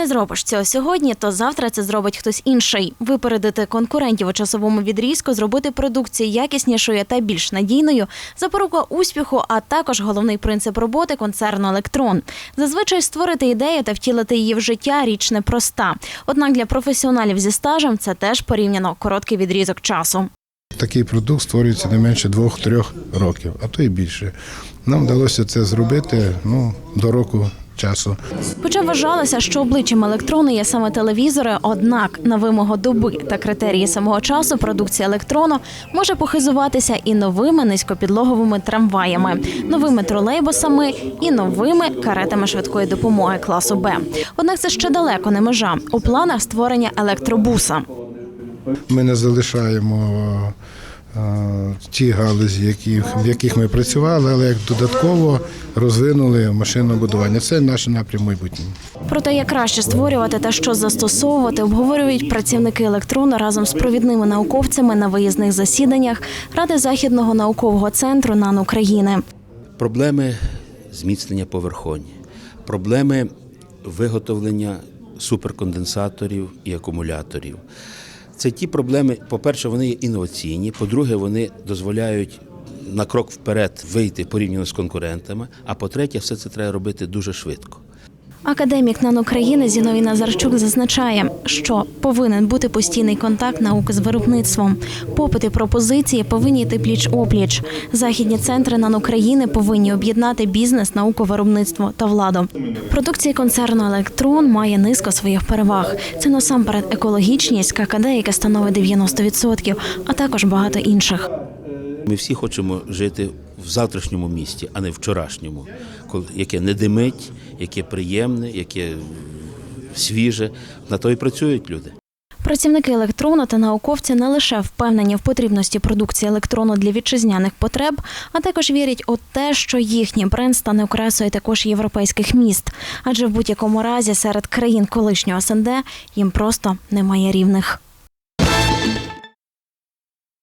Не зробиш цього сьогодні, то завтра це зробить хтось інший. Випередити конкурентів у часовому відрізку, зробити продукцію якіснішою та більш надійною запорука успіху, а також головний принцип роботи концерну Електрон. Зазвичай створити ідею та втілити її в життя річ непроста. Однак для професіоналів зі стажем це теж порівняно короткий відрізок часу. Такий продукт створюється не менше двох-трьох років, а то й більше. Нам вдалося це зробити ну, до року часу. Хоча вважалося, що обличчям електрону є саме телевізори, однак на вимогу доби та критерії самого часу продукція електрону може похизуватися і новими низькопідлоговими трамваями, новими тролейбусами і новими каретами швидкої допомоги класу Б. Однак це ще далеко не межа. У планах створення електробуса. Ми не залишаємо ті галузі, які, в яких ми працювали, але як додатково розвинули машинобудування. Це наш напрям майбутнього. Про те, як краще створювати та що застосовувати, обговорюють працівники електрону разом з провідними науковцями на виїзних засіданнях Ради західного наукового центру НАН України. Проблеми зміцнення поверхонь, проблеми виготовлення суперконденсаторів і акумуляторів. Це ті проблеми, по-перше, вони є інноваційні, по-друге, вони дозволяють на крок вперед вийти порівняно з конкурентами. А по-третє, все це треба робити дуже швидко. Академік НАН України Зіновій Назарчук зазначає, що повинен бути постійний контакт науки з виробництвом. Попит і пропозиції повинні йти пліч опліч. Західні центри НАН України повинні об'єднати бізнес, науку, виробництво та владу. Продукція концерну Електрон має низку своїх переваг. Це насамперед екологічність, ККД, яке становить 90%, а також багато інших. Ми всі хочемо жити в завтрашньому місті, а не вчорашньому, коли- яке не димить, яке приємне, яке свіже. На то і працюють люди. Працівники електрону та науковці не лише впевнені в потрібності продукції електрону для вітчизняних потреб, а також вірять у те, що їхній бренд стане окрасою також європейських міст. Адже в будь-якому разі серед країн колишнього СНД їм просто немає рівних.